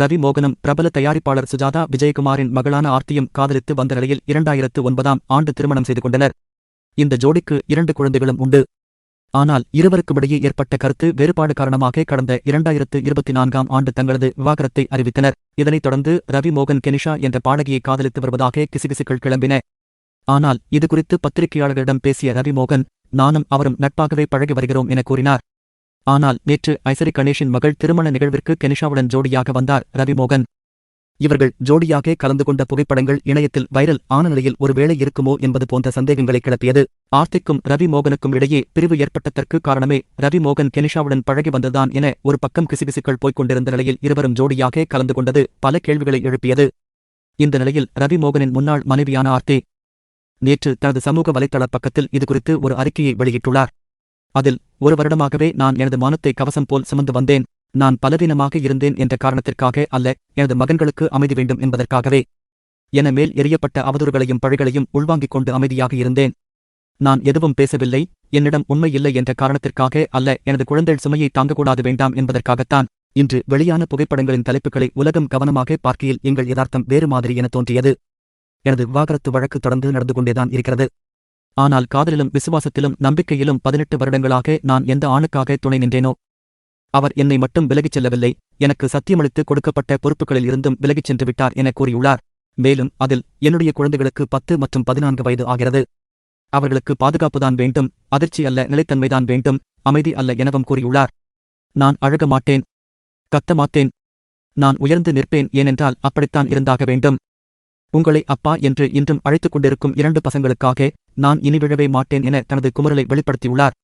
ரவி மோகனம் பிரபல தயாரிப்பாளர் சுஜாதா விஜயகுமாரின் மகளான ஆர்த்தியும் காதலித்து வந்த நிலையில் இரண்டாயிரத்து ஒன்பதாம் ஆண்டு திருமணம் செய்து கொண்டனர். இந்த ஜோடிக்கு இரண்டு குழந்தைகளும் உண்டு. ஆனால் இருவருக்குமிடையே ஏற்பட்ட கருத்து வேறுபாடு காரணமாக கடந்த இரண்டாயிரத்து இருபத்தி நான்காம் ஆண்டு தங்களது விவாகரத்தை அறிவித்தனர். இதனைத் தொடர்ந்து ரவி மோகன் கெனிஷா என்ற பாடகியை காதலித்து வருவதாக கிசுகிசுக்கள் கிளம்பின. ஆனால் இதுகுறித்து பத்திரிகையாளர்களிடம் பேசிய ரவி மோகன் நானும் அவரும் நட்பாகவே பழகி வருகிறோம் என கூறினார். ஆனால் நேற்று ஐசரி கணேஷின் மகள் திருமண நிகழ்விற்கு கெனிஷாவுடன் ஜோடியாக வந்தார் ரவிமோகன். இவர்கள் ஜோடியாக கலந்து கொண்ட புகைப்படங்கள் இணையத்தில் வைரல் ஆன நிலையில் ஒருவேளை இருக்குமோ என்பது போன்ற சந்தேகங்களை கிளப்பியது. ஆர்த்திக்கும் ரவி மோகனுக்கும் இடையே பிரிவு ஏற்பட்டதற்கு காரணமே ரவி மோகன் கெனிஷாவுடன் பழகி வந்ததுதான் என ஒரு பக்கம் கிசுகிசுக்கள் போய்க் கொண்டிருந்த நிலையில் இருவரும் ஜோடியாக கலந்து கொண்டது பல கேள்விகளை எழுப்பியது. இந்த நிலையில் ரவி மோகனின் முன்னாள் மனைவியான ஆர்த்தி நேற்று தனது சமூக வலைத்தள பக்கத்தில் இதுகுறித்து ஒரு அறிக்கையை வெளியிட்டுள்ளார். அதில் ஒரு வருடமாகவே நான் எனது மானத்தை கவசம் போல் சுமந்து வந்தேன். நான் பலவீனமாக இருந்தேன் என்ற காரணத்திற்காக அல்ல எனது மகன்களுக்கு அமைதி வேண்டும் என்பதற்காகவே. என மேல் எறியப்பட்ட அவதூறுகளையும் பழிகளையும் உள்வாங்கிக் கொண்டு அமைதியாக இருந்தேன். நான் எதுவும் பேசவில்லை என்னிடம் உண்மை இல்லை என்ற காரணத்திற்காக அல்ல எனது குழந்தை சுமையை தாங்கக்கூடாது வேண்டாம் என்பதற்காகத்தான். இன்று வெளியான புகைப்படங்களின் தலைப்புகளை உலகம் கவனமாக பார்க்கையில் எங்கள் யதார்த்தம் வேறு மாதிரி என தோன்றியது. எனது விவாகரத்து வழக்கு தொடர்ந்து நடந்து கொண்டேதான் இருக்கிறது. ஆனால் காதலிலும் விசுவாசத்திலும் நம்பிக்கையிலும் பதினெட்டு வருடங்களாக நான் எந்த ஆணுக்காக துணை நின்றேனோ? அவர் என்னை மட்டும் விலகிச் செல்லவில்லை எனக்கு சத்தியமளித்து கொடுக்கப்பட்ட பொறுப்புகளில் இருந்தும் விலகிச் சென்று விட்டார் என கூறியுள்ளார். மேலும் அதில் என்னுடைய குழந்தைகளுக்கு பத்து மற்றும் பதினான்கு வயது ஆகிறது. அவர்களுக்கு பாதுகாப்புதான் வேண்டும் அதிர்ச்சி அல்ல நிலைத்தன்மைதான் வேண்டும் அமைதி அல்ல எனவும் கூறியுள்ளார். நான் அழக மாட்டேன் கத்த மாட்டேன். நான் உயர்ந்து நிற்பேன் ஏனென்றால் அப்படித்தான் இருந்தாக வேண்டும். உங்களை அப்பா என்று இன்றும் அழைத்துக் கொண்டிருக்கும் இரண்டு பசங்களுக்காக நான் இனி விழவே மாட்டேன் என தனது குமரலை வெளிப்படுத்தியுள்ளார்.